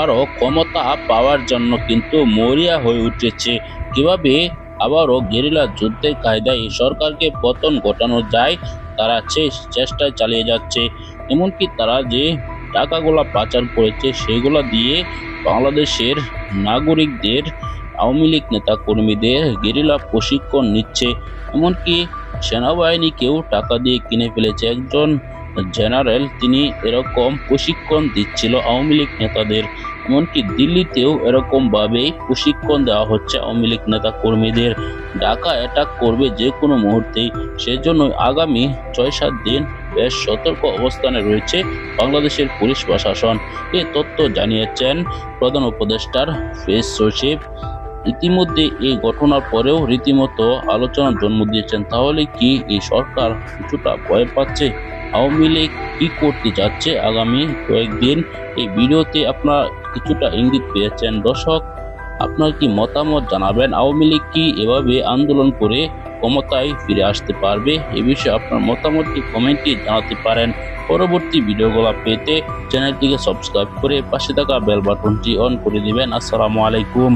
আরও ক্ষমতা পাওয়ার জন্য কিন্তু মরিয়া হয়ে উঠেছে। কীভাবে আবারও গেরিলা যুদ্ধের কায়দায় সরকারকে পতন ঘটানো যায়, তারা সে চেষ্টায় চালিয়ে যাচ্ছে। এমনকি তারা যে টাকাগুলো পাচার করেছে, সেগুলো দিয়ে বাংলাদেশের নাগরিকদের, আওয়ামী লীগ নেতা কর্মীদের গেরিলা প্রশিক্ষণ নিচ্ছে। এমনকি সেনাবাহিনীকেও টাকা দিয়ে কিনে ফেলেছে একজন জেনারেল। তিনি এরকম প্রশিক্ষণ দিচ্ছিল আওয়ামী লীগ নেতাদের। এমনকি দিল্লিতেও এরকমভাবেই প্রশিক্ষণ দেওয়া হচ্ছে আওয়ামী লীগ নেতা কর্মীদের ঢাকা অ্যাটাক করবে যে কোনো মুহূর্তেই। সেজন্য আগামী ছয় সাত দিন বেশ সতর্ক অবস্থানে রয়েছে বাংলাদেশের পুলিশ প্রশাসন। এ তথ্য জানিয়েছেন প্রধান উপদেষ্টার ফেস সচিব। ইতিমধ্যে এই ঘটনার পরেও রীতিমতো আলোচনার জন্ম দিয়েছেন। তাহলে কি এই সরকার কিছুটা ভয় পাচ্ছে? আওয়ামী লীগ কি করতে যাচ্ছে আগামী কয়েকদিন? এই ভিডিওতে আপনারা কিছুটা ইঙ্গিত পেয়েছেন। দর্শক, আপনার কি মতামত জানাবেন? আওয়ামী লীগ কি এভাবে আন্দোলন করে ক্ষমতায় ফিরে আসতে পারবে? এ বিষয়ে আপনার মতামতটি কমেন্টে জানাতে পারেন। পরবর্তী ভিডিওগুলো পেতে চ্যানেলটিকে সাবস্ক্রাইব করে পাশে থাকা বেল বাটনটি অন করে দিবেন। আসসালামু আলাইকুম।